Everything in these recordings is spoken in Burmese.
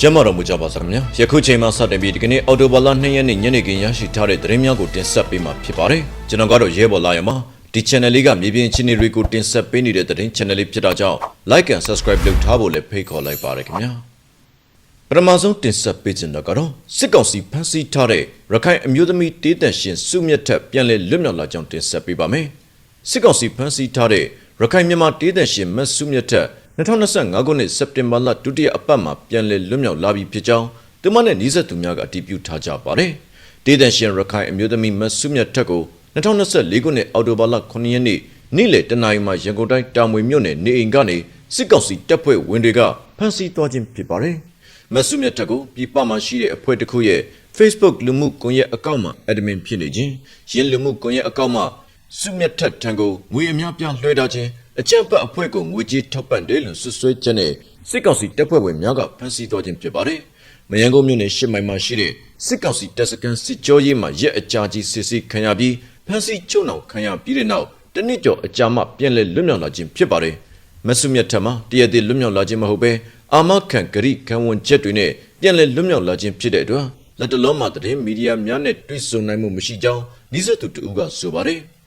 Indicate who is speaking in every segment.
Speaker 1: ကျမ်းမာတော်မူကြပါစေခင်ဗျာယခုချိန်မှစတင်ပြီးဒီကနေ့အော်တိုဘာလ2ရက်နေ့ညနေခင်းရရှိထားတဲ့သတင်းများကိုတင်ဆက်ပေးမှာဖြစ်ပါတယ်ကျွန်တော်ကတော့ရဲဘော်လာရမှာဒီ channel လေးကမြေပြင်ချင်းတွေကိုတင်ဆက်ပေးနေတဲ့သတင်း channel လေးဖြစ်တာကြောင့် like and subscribe လုပ်ထားဖို့လည်းဖိတ်ခေါ်လိုက်ပါရခင်ဗျာပထမဆုံးတင်ဆက်ပေးခြင်းတော့ကတော့စစ်ကောင်စီဖမ်းဆီးထားတဲ့ရခိုင်အမျိုးသမီးတေးတန်ရှင်စုမြတ်ထက်ပြန်လည်လွတ်မြောက်လာကြောင်းတင်ဆက်ပေးပါမယ်စစ်ကောင်စီဖမ်းဆီးထားတဲ့ရခိုင်မြန်မာတေးတန်ရှင်မတ်စုမြတ်ထက် 2025ခုနှစ်စက်တင်ဘာလဒုတိယအပတ်မှာပြန်လည်လွတ်မြောက်လာပြီဖြစ်ကြောင်းသူမနဲ့နှီးဆက်သူများကအတည်ပြုထားကြပါတယ်။ဒေသန်ရှင်ရခိုင်အမျိုးသမီးမတ်စုမြတ်ထက်ကို2024ခုနှစ်အောက်တိုဘာလ9ရက်နေ့နေ့လယ်တနာရီမှာရန်ကုန်တိုင်းတာမွေမြို့နယ်နေအိမ်ကနေစစ်ကောင်စီတပ်ဖွဲ့ဝင်တွေကဖမ်းဆီးသွားခြင်းဖြစ်ပါတယ်။မတ်စုမြတ်ထက်ကိုပြည်ပမှာရှိတဲ့အဖွဲ့တစ်ခုရဲ့ Facebook လူမှုကွန်ရက်အကောင့်မှာ admin ဖြစ်နေခြင်းရင်းလူမှုကွန်ရက်အကောင့်မှာစုမြတ်ထက်ထံကိုငွေအများပြားလွှဲထားခြင်း အကြံဖတ်အဖွဲ့ကိုငွေကြေးထောက်ပံ့တယ်လို့ဆွဆွဲချက်နဲ့စစ်ကောင်စီတပ်ဖွဲ့ဝင်များကဖမ်းဆီးသွားခြင်းဖြစ်ပါတယ်။မယန်းကုန်းမြို့နယ်ရှစ်မိုင်မှာရှိတဲ့စစ်ကောင်စီတပ်စခန်းစစ်ကြောရေးမှာရက်အကြာကြီးစစ်ဆေးခံရပြီးဖမ်းဆီးချုပ်နှောင်ခံရပြီးတဲ့နောက်တနစ်ကျော်အကြာမှပြန်လည်လွတ်မြောက်လာခြင်းဖြစ်ပါတယ်။မဆုမြတ်ထမှာတရက်တည်းလွတ်မြောက်လာခြင်းမဟုတ်ဘဲအာမခံဂရိခံဝန်ချက်တွေနဲ့ပြန်လည်လွတ်မြောက်လာခြင်းဖြစ်တဲ့အတွက်လက်တလုံးမှာသတင်းမီဒီယာများနဲ့တွေ့ဆုံနိုင်မှုမရှိကြောင်းနှိစက်သူတူကဆိုပါတယ်။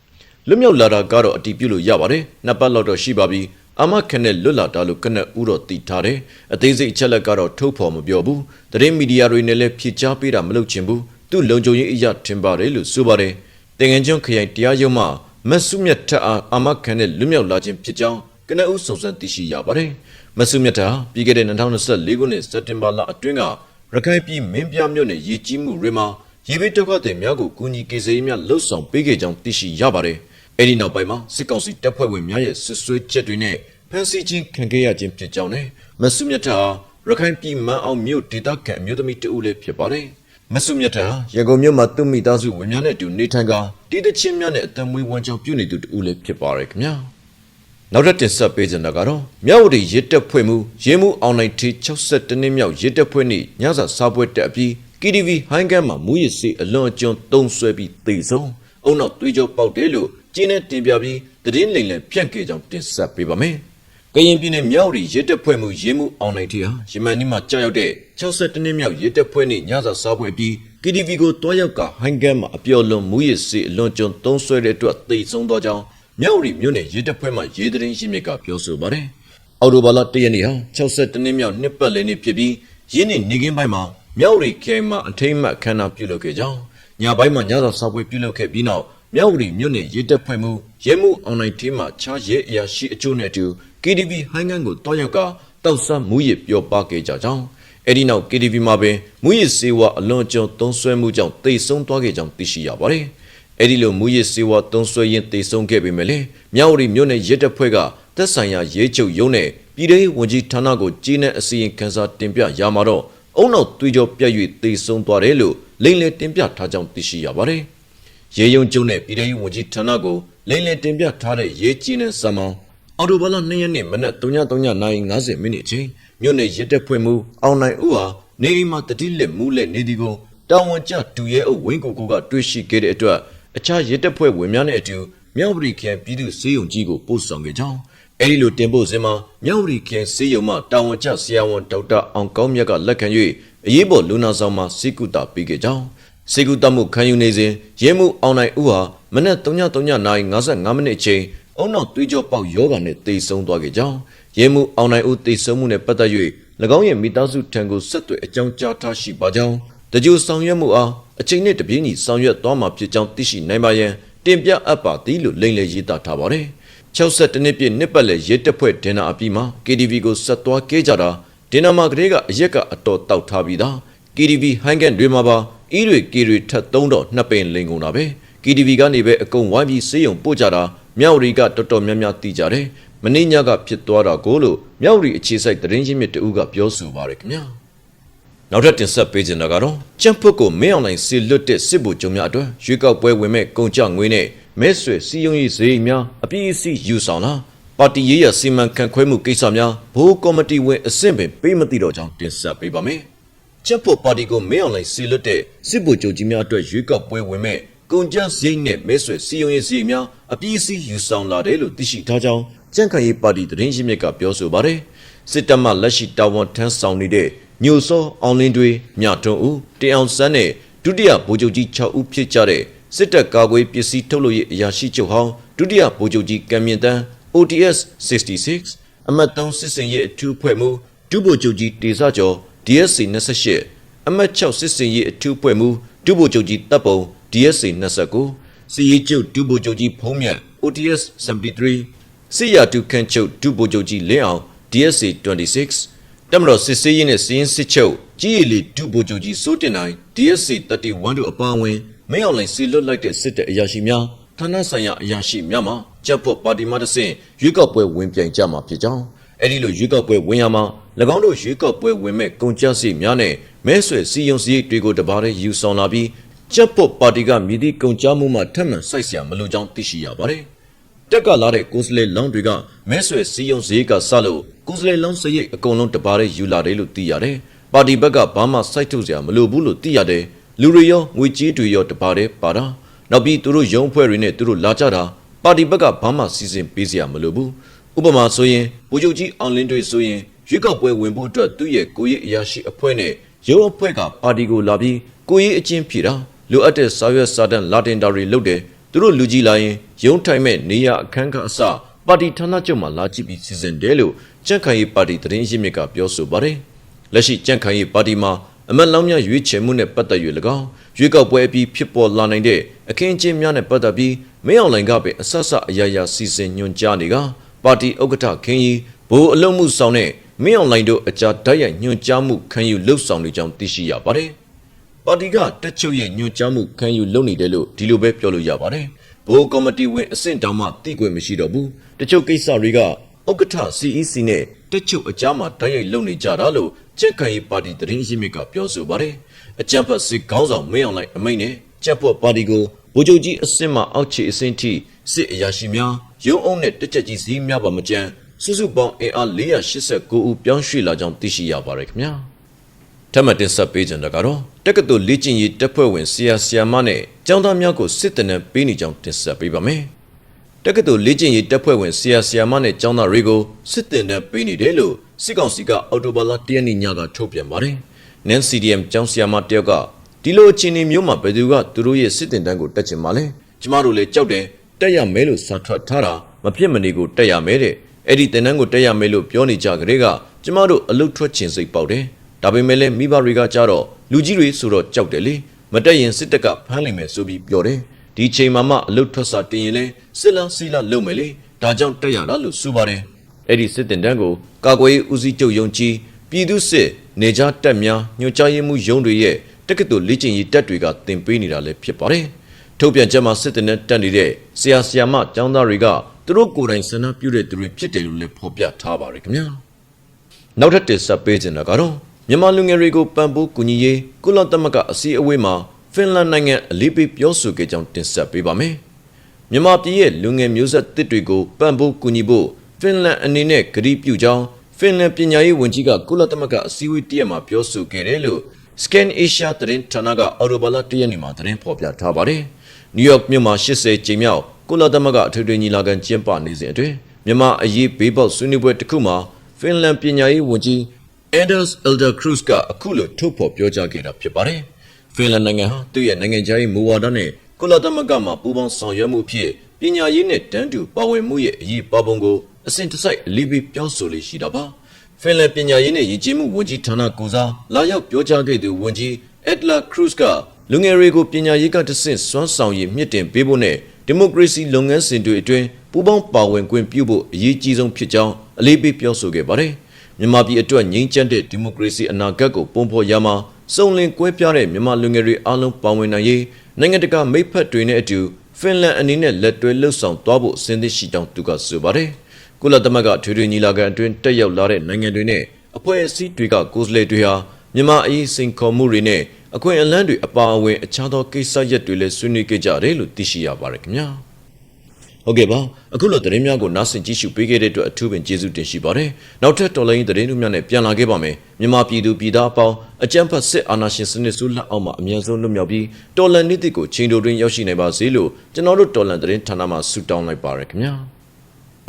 Speaker 1: လွတ်မြောက်လာတာကတော့အတီးပြုလို့ရပါတယ်။နှစ်ပတ်လောက်တော့ရှိပါပြီ။အမခနဲ့လွတ်လာတာလို့ကနက်ဦးတော့တည်ထားတယ်။အသေးစိတ်အချက်လက်ကတော့ထုတ်ဖော်မပြောဘူး။သတင်းမီဒီယာတွေနဲ့လည်းဖြေချပေးတာမလုပ်ချင်ဘူး။သူ့လုံခြုံရေးအရာထင်ပါတယ်လို့ဆိုပါတယ်။တင်ငန်းကျွန်းခရိုင်တရားရုံးမှမဆုမြတ်ထအားအမခနဲ့လွတ်မြောက်လာခြင်းဖြစ်ကြောင်းကနက်ဦးစုံစမ်းသိရှိရပါတယ်။မဆုမြတ်ထဟာပြီးခဲ့တဲ့2024ခုနှစ်စက်တင်ဘာလအတွင်းကရခိုင်ပြည်မင်းပြမြို့နယ်ရေကြီးမှုတွေမှာရေဘေးဒုက္ခသည်များကိုကူညီကေစေးများလှုပ်ဆောင်ပေးခဲ့ကြောင်းသိရှိရပါတယ်။ အဲ့ဒီနောက်ပိုင်းမှာစစ်ကောင်စီတပ်ဖွဲ့ဝင်များရဲ့ဆွဆွဲချက်တွေနဲ့ဖမ်းဆီးခြင်းခံခဲ့ရခြင်းဖြစ်ကြောင်းနဲ့မဆုမြတ်တာရခိုင်ပြည်မန်အောင်မြို့ဒေသခံအမျိုးသမီးတဦးလည်းဖြစ်ပါတယ်။မဆုမြတ်တာရန်ကုန်မြို့မှာသူ့မိသားစုဝင်များနဲ့အတူနေထိုင်ကတည်တချင်းများနဲ့အသက်မွေးဝမ်းကြောင်းပြုနေသူတဦးလည်းဖြစ်ပါတယ်ခင်ဗျာ။နောက်ထပ်တင်ဆက်ပေးခြင်းကတော့မြောက်ဝတီရစ်တက်ဖွဲ့မှုရင်းမှုအွန်လိုင်းတီ62နှစ်မြောက်ရစ်တက်ဖွဲ့နေ့ညစာစားပွဲတက်အပြီး KTV ဟိုင်းကန်မှာမူရစ်စေးအလွန်အကျွံတုံးဆွဲပြီးသေဆုံးအုံနောက်သွေးကြောပေါက်တယ်လို့ ကျင်းနဲ့တင်ပြပြီးသတင်းလိမ်လည်ဖြန့်ခဲ့ကြောင်းတင်ဆက်ပေးပါမယ်။ကရင်ပြည်နယ်မြောက်ရီရစ်တက်ဖွဲ့မှုရင်းမှုအွန်လိုင်းတီဟာယမန်နေ့မှာကြာရောက်တဲ့62နှစ်မြောက်ရစ်တက်ဖွဲ့နေ့ညစာစားပွဲပြီး KTV ကိုတွားရောက်ကဟိုင်းကန်မှာအပျော်လွန်မူရစ်စေးအလွန်ကျွံတုံးဆွဲတဲ့အတွက်သေဆုံးသွားကြောင်းမြောက်ရီမြို့နယ်ရစ်တက်ဖွဲ့မှရေးသတင်းရှင်းမြစ်ကပြောဆိုပါတယ်။အော်တိုဘာလ၁ရက်နေ့ဟာ62နှစ်မြောက်နှစ်ပတ်လည်နေ့ဖြစ်ပြီးယင်းနေ့နေကင်းပိုင်းမှာမြောက်ရီခိုင်မှာအထိမ့်မှတ်ခမ်းနားပြုလုပ်ခဲ့ကြောင်းညပိုင်းမှာညစာစားပွဲပြုလုပ်ခဲ့ပြီးနောက် မြောက်ရီမြို့နယ်ရေးတပ်ဖွဲ့မှုရဲမှုအွန်လိုင်းထင်းမှာခြားရဲအရာရှိအချို့နဲ့အတူ KTV ဟိုင်းငန်းကိုတောက်ရောက်ကတောက်ဆမူရစ်ပြောပါခဲ့ကြကြောင်းအဲ့ဒီနောက် KTV မှာပင်မူရစ်စေဝါအလွန်ကျွံသုံးဆွဲမှုကြောင့်တိတ်ဆုံးသွားခဲ့ကြောင်းသိရှိရပါတယ်။အဲ့ဒီလိုမူရစ်စေဝါသုံးဆွဲရင်တေဆုံးခဲ့ပေမဲ့လည်းမြောက်ရီမြို့နယ်ရဲတပ်ဖွဲ့ကသက်ဆိုင်ရာရဲချုပ်ရုံးနဲ့ပြည်ထောင်ဝန်ကြီးဌာနကိုကြီးနဲ့အစီရင်ခံစာတင်ပြရမှာတော့အုံနောက်သွေးကြောပြတ်၍တေဆုံးသွားတယ်လို့လိမ့်လေတင်ပြထားကြောင်းသိရှိရပါတယ်။ ရဲယုံကျုံနဲ့ပြည်ထောင်ဝန်ကြီးဌာနကိုလိမ့်လေတင်ပြထားတဲ့ရဲကြီးနဲ့ဆာမောင်အော်တိုဘာလ2ရက်နေ့မနက်3:30နာရီ50မိနစ်အချိန်မြို့နယ်ရဲတပ်ဖွဲ့မှုအောင်နိုင်ဦးဟာနေအိမ်မှာတတိလက်မူးလက်နေဒီကိုတာဝန်ကျတူရဲအုပ်ဝင်းကိုကိုကတွေ့ရှိခဲ့တဲ့အတွက်အခြားရဲတပ်ဖွဲ့ဝင်များနဲ့အတူမြောက်ပရိခရိုင်ပြည်သူ့စေယုံကြီးကိုပို့ဆောင်ခဲ့ကြောင်းအဲဒီလိုတင်ပို့စဉ်မှာမြောက်ပရိခရိုင်စေယုံမှတာဝန်ကျဆရာဝန်ဒေါက်တာအောင်ကောင်းမြတ်ကလက်ခံ၍အရေးပေါ်လူနာဆောင်မှာစိကုတာပေးခဲ့ကြောင်း စေကုတမှုခံယူနေစဉ်ရဲမှုအောင်နိုင်ဦးဟာမနက်3:30နာရီ55မိနစ်အချိန်အုံနောက်သွေးကြောပေါက်ယောဂာနဲ့တေဆုံးသွားခဲ့ကြောင်းရဲမှုအောင်နိုင်ဦးတေဆုံးမှုနဲ့ပတ်သက်၍၎င်းရဲ့မိသားစုထံကိုဆက်သွယ်အကြောင်းကြားထားရှိပါကြောင်းတကြိုဆောင်ရွက်မှုအားအချိန်နဲ့တပြေးညီဆောင်ရွက်သွားမှာဖြစ်ကြောင်းသိရှိနိုင်ပါရန်တင်ပြအပ်ပါသည်လို့လိမ့်လေရေးသားထားပါတယ်62နှစ်ပြည့်နှစ်ပတ်လည်ရဲတပ်ဖွဲ့ဒင်နာအပြီးမှာ KTV ကိုဆက်သွားခဲ့ကြတာဒင်နာမှာကလေးကအရက်ကအတော်တောက်ထားပြီးသား KTV ဟိုင်းကန်တွေမှာပါ အီးတွေကီတွေထက်သုံးတော့နှစ်ပင်လိန်ကုန်တာပဲ KTV ကနေပဲအကုန်ဝိုင်းပြီးစေးရုံပို့ကြတာမြောက်ရီကတော်တော်များများတီးကြတယ်မင်းညကဖြစ်သွားတာကိုလို့မြောက်ရီအခြေစိုက်သတင်းရင်းမြစ်တဦးကပြောဆိုပါတယ်ခင်ဗျာနောက်ထပ်တင်ဆက်ပေးခြင်းကတော့ကြံ့ဖွတ်ကိုမင်းအောင်လိုင်စီလွတ်တဲ့စစ်ဗိုလ်ချုပ်များအတွက်ရွေးကောက်ပွဲဝင်မဲ့ကုန်ကြငွေနဲ့မဲဆွေစီယုံရေးဈေးများအပြည့်အစုံယူဆောင်လာပါတီရေးရစီမံခန့်ခွဲမှုကိစ္စများဘိုးကော်မတီဝင်အဆင့်ပင်ပေးမသိတော့ကြောင်းတင်ဆက်ပေးပါမယ်။ ချက်ဖို့ပါတီကိုမင်းအောင်လိုင်စီလွတ်တဲ့စစ်ဗိုလ်ချုပ်ကြီးများအတွက်ရွေးကောက်ပွဲဝင်မဲ့ကုန်ကြစရိတ်နဲ့မဲဆွေစီယုံရေးဈေးများအပြည့်အစုံယူဆောင်လာတယ်လို့သိရှိထားကြောင်းကြန့်ခိုင်ရေးပါတီသတင်းရင်းမြစ်ကပြောဆိုပါတယ်။စစ်တပ်မှလက်ရှိတာဝန်ထမ်းဆောင်နေတဲ့ညိုစောအောင်လင်းတွေမြထွန်းဦးတင်အောင်စန်းနဲ့ဒုတိယဗိုလ်ချုပ်ကြီး6ဦးဖြစ်ကြတဲ့စစ်တပ်ကာကွယ်ပစ္စည်းထုတ်လုပ်ရေးအရာရှိချုပ်ဟောင်းဒုတိယဗိုလ်ချုပ်ကြီးကံမြင့်တန်း ODS 66အမတ်3စစ်စင်ရေးအထူးဖွဲ့မှုဒုဗိုလ်ချုပ်ကြီးတေစကျော် DSC 28အမတ်6စစ်စင်ရေးအထူးဖွဲ့မှုဒုဗိုလ်ချုပ်ကြီးတပ်ပုံ DSC 29စီရေးချုပ်ဒုဗိုလ်ချုပ်ကြီးဖုံးမြတ် ODS 73စစ်ရတုခန့်ချုပ်ဒုဗိုလ်ချုပ်ကြီးလင်းအောင် DSC 26တမတော်စစ်စေးရေးနဲ့စီရင်စစ်ချုပ်ကြီးရီလီဒုဗိုလ်ချုပ်ကြီးစိုးတင်နိုင် DSC 31တို့အပါအဝင်မင်းအောင်လှိုင်စီလွတ်လိုက်တဲ့စစ်တပ်အရာရှိများဌာနဆိုင်ရာအရာရှိများမှကြက်ဖို့ပါတီမှတစ်ဆင့်ရွေးကောက်ပွဲဝင်ပြိုင်ကြမှာဖြစ်ကြောင်း အဲ့ဒီလိုရွေးကောက်ပွဲဝင်ရမှာ၎င်းတို့ရွေးကောက်ပွဲဝင်မဲ့ကုန်ကျစရိတ်များနဲ့မဲဆွယ်စီယုံစရိတ်တွေကိုတပါးတည်းယူဆောင်လာပြီးကျပ်ပေါ်ပါတီကမြည်သည့်ကုန်ကျမှုမှထပ်မံစိုက်ဆရာမလိုကြောင်းသိရှိရပါတယ်။တက်ကလာတဲ့ကိုစလေလောင်းတွေကမဲဆွယ်စီယုံစရိတ်ကစလို့ကိုစလေလောင်းစရိတ်အကုန်လုံးတပါးတည်းယူလာတယ်လို့သိရတယ်။ပါတီဘက်ကဘာမှစိုက်ထုတ်စရာမလိုဘူးလို့သိရတယ်။လူတွေရောငွေကြေးတွေရောတပါးတည်းပါတာ။နောက်ပြီးသူတို့ရုံးအဖွဲ့တွေနဲ့သူတို့လာကြတာပါတီဘက်ကဘာမှစီစဉ်ပေးစရာမလိုဘူး။ ဥပမာဆိုရင်ဗိုလ်ချုပ်ကြီးအောင်လင်းတွေဆိုရင်ရွေးကောက်ပွဲဝင်ဖို့အတွက်သူ့ရဲ့ကိုရေးအရာရှိအဖွဲ့နဲ့ရုံးအဖွဲ့ကပါတီကိုလာပြီးကိုရေးအချင်းဖြေတာလိုအပ်တဲ့စာရွက်စာတမ်းလာတင်တာတွေလုပ်တယ်သူတို့လူကြီးလာရင်ရုံးထိုင်မဲ့နေရအခန်းကအစပါတီဌာနချုပ်မှာလာကြည့်ပြီးစီစဉ်တယ်လို့ကြက်ခိုင်ရေးပါတီသတင်းရင်းမြစ်ကပြောဆိုပါတယ်လက်ရှိကြက်ခိုင်ရေးပါတီမှာအမတ်လောင်းများရွေးချယ်မှုနဲ့ပတ်သက်၍၎င်းရွေးကောက်ပွဲအပြီးဖြစ်ပေါ်လာနိုင်တဲ့အခင်းအကျင်းများနဲ့ပတ်သက်ပြီးမင်းအောင်လှိုင်ကပဲအဆဆအရာရာစီစဉ်ညွှန်ကြားနေက ပါတီဥက္ကဋ္ဌခင်းကြီးဘိုးအလုံးမှုဆောင်တဲ့မင်းအောင်လှိုင်တို့အကြတိုက်ရိုက်ညွှန်ကြားမှုခံယူလှုပ်ဆောင်နေကြောင်းသိရှိရပါတယ်။ပါတီကတက်ချုပ်ရဲ့ညွှန်ကြားမှုခံယူလုပ်နေတယ်လို့ဒီလိုပဲပြောလို့ရပါတယ်။ဘိုးကော်မတီဝင်အဆင့်တောင်မှတိကွယ်မရှိတော့ဘူး။တချို့ကိစ္စတွေကဥက္ကဋ္ဌ CEC နဲ့တက်ချုပ်အကြားမှာတိုက်ရိုက်လုပ်နေကြတာလို့ကြက်ခံရေးပါတီသတင်းရင်းမြစ်ကပြောဆိုပါတယ်။အကြံဖတ်စစ်ခေါင်းဆောင်မင်းအောင်လှိုင်အမိန့်နဲ့ကြက်ဖို့ပါတီကိုဗိုလ်ချုပ်ကြီးအဆင့်မှအောက်ခြေအဆင့်ထိစစ်အရာရှိများ ရုံးအုပ်နဲ့တက်ချက်ကြီးစည်းများပါမကြမ်းစုစုပေါင်းအင်အား489ဦးပြောင်းရွှေ့လာကြောင်းသိရှိရပါတယ်ခင်ဗျာထပ်မံတင်ဆက်ပေးကြတာကတော့တက္ကသိုလ်လေ့ကျင့်ရေးတပ်ဖွဲ့ဝင်ဆရာဆရာမနဲ့ကျောင်းသားများကိုစစ်တပ်နဲ့ပေးနေကြောင်းတင်ဆက်ပေးပါမယ်တက္ကသိုလ်လေ့ကျင့်ရေးတပ်ဖွဲ့ဝင်ဆရာဆရာမနဲ့ကျောင်းသားတွေကိုစစ်တပ်နဲ့ပေးနေတယ်လို့စစ်ကောင်စီကအော်တိုဘာလ၁ရက်နေ့ညကထုတ်ပြန်ပါတယ်နန် CDM ကျောင်းဆရာမတယောက်ကဒီလိုအခြေအနေမျိုးမှာဘယ်သူကသူတို့ရဲ့စစ်တင်တန်းကိုတက်ချင်ပါလဲကျမတို့လည်းကြောက်တယ် တက်ရမဲလို့စာထွက်ထားတာမဖြစ်မနေကိုတက်ရမဲတဲ့အဲ့ဒီတင်တန်းကိုတက်ရမဲလို့ပြောနေကြကြတဲ့ကကျမတို့အလုတ်ထွက်ချင်စိတ်ပေါက်တယ်ဒါပေမဲ့လည်းမိဘတွေကကြတော့လူကြီးတွေဆိုတော့ကြောက်တယ်လေမတက်ရင်စစ်တပ်ကဖမ်းလိုက်မယ်ဆိုပြီးပြောတယ်ဒီချိန်မှာမှအလုတ်ထွက်စာတင်ရင်လဲစစ်လန်းစီလာလုပ်မယ်လေဒါကြောင့်တက်ရတာလို့ဆိုပါတယ်အဲ့ဒီစစ်တင်တန်းကိုကာကွယ်ရေးဦးစီးချုပ်ယုံကြည်ပြည်သူစစ်နေကြားတက်များညွှန်ကြားရေးမှူးယုံတွေရဲ့တက္ကသိုလ်လေ့ကျင့်ရေးတက်တွေကတင်ပေးနေတာလည်းဖြစ်ပါတယ် ထုတ်ပြန်ချက်မှာစစ်တပ်နဲ့တက်နေတဲ့ဆရာဆရာမကျောင်းသားတွေကသူတို့ကိုယ်တိုင်ဆန္ဒပြုတဲ့သူတွေဖြစ်တယ်လို့လည်းဖော်ပြထားပါတယ်ခင်ဗျာနောက်ထပ်တင်ဆက်ပေးခြင်းကတော့မြန်မာလူငယ်တွေကိုပံ့ပိုးကူညီရေးကုလသမဂ္ဂအစည်းအဝေးမှာဖင်လန်နိုင်ငံအလေးပေးပြောဆိုခဲ့ကြောင်းတင်ဆက်ပေးပါမယ်မြန်မာပြည်ရဲ့လူငယ်မျိုးဆက်တစ်တွေကိုပံ့ပိုးကူညီဖို့ဖင်လန်အနေနဲ့ကတိပြုကြောင်းဖင်လန်ပညာရေးဝန်ကြီးကကုလသမဂ္ဂအစည်းအဝေးတရက်မှာပြောဆိုခဲ့တယ်လို့ Scan Asia သတင်းဌာနကအော်တိုဘာလ၁ရက်နေ့မှာသတင်းဖော်ပြထားပါတယ်။ နယူးယောက်မြို့မှာ80ကြိမ်မြောက်ကုလသမဂ္ဂအထွေထွေညီလာခံကျင်းပနေစဉ်အတွင်းမြန်မာအရေးဘေးပေါက်ဆွေးနွေးပွဲတစ်ခုမှာဖင်လန်ပညာရေးဝန်ကြီး Anders Elder Cruz ကအခုလိုထုတ်ဖော်ပြောကြားခဲ့တာဖြစ်ပါတယ်။ဖင်လန်နိုင်ငံဟာသူ့ရဲ့နိုင်ငံခြားရေးမူဝါဒနဲ့ကုလသမဂ္ဂမှာပူးပေါင်းဆောင်ရွက်မှုဖြစ်ပညာရေးနဲ့တန်းတူပါဝင်မှုရဲ့အရေးပါပုံကိုအစဉ်တစိုက်အလေးပေးပြောဆိုလေးရှိတာပါ။ဖင်လန်ပညာရေးနဲ့ယဉ်ကျေးမှုဝန်ကြီးဌာနကိုစားလာရောက်ပြောကြားခဲ့သူဝန်ကြီး Edla Cruz က လူငယ်တွေကိုပညာရေးကတဆင့်စွမ်းဆောင်ရည်မြင့်တင်ပေးဖို့နဲ့ဒီမိုကရေစီလုပ်ငန်းစဉ်တွေအတွင်းပူးပေါင်းပါဝင်ခွင့်ပြုဖို့အရေးကြီးဆုံးဖြစ်ကြောင်းအလေးပေးပြောဆိုခဲ့ပါတယ်။မြန်မာပြည်အတွက်ငြိမ်းချမ်းတဲ့ဒီမိုကရေစီအနာဂတ်ကိုပုံဖော်ရမှာစုံလင်ကွဲပြားတဲ့မြန်မာလူငယ်တွေအားလုံးပါဝင်နိုင်ရေးနိုင်ငံတကာမိတ်ဖက်တွေနဲ့အတူဖင်လန်အနေနဲ့လက်တွဲလှုပ်ဆောင်သွားဖို့အစဉ်သင့်ရှိကြောင်းသူကဆိုပါတယ်။ကုလသမဂ္ဂထွေထွေညီလာခံအတွင်းတက်ရောက်လာတဲ့နိုင်ငံတွေနဲ့အဖွဲ့အစည်းတွေကကိုယ်စားလှယ်တွေဟာမြန်မာအရေးစိန်ခေါ်မှုတွေနဲ့ အခွင့်အလမ်းတွေအပါအဝင်အခြားသောကိစ္စရပ်တွေလည်းဆွေးနွေးခဲ့ကြတယ်လို့သိရှိရပါတယ်ခင်ဗျာဟုတ်ကဲ့ပါအခုလိုသတင်းများကိုနားဆင်ကြည့်ရှုပေးခဲ့တဲ့အတွက်အထူးပင်ကျေးဇူးတင်ရှိပါတယ်နောက်ထပ်တော်လိုင်းသတင်းတွေများနဲ့ပြန်လာခဲ့ပါမယ်မြန်မာပြည်သူပြည်သားအပေါင်းအကြမ်းဖက်စစ်အာဏာရှင်စနစ်ဆိုးလက်အောက်မှာအများဆုံးလွတ်မြောက်ပြီးတော်လန်နေ့တစ်ကိုချိန်တိုတွင်ရောက်ရှိနိုင်ပါစေလို့ကျွန်တော်တို့တော်လန်သတင်းဌာနမှဆုတောင်းလိုက်ပါရခင်ဗျာ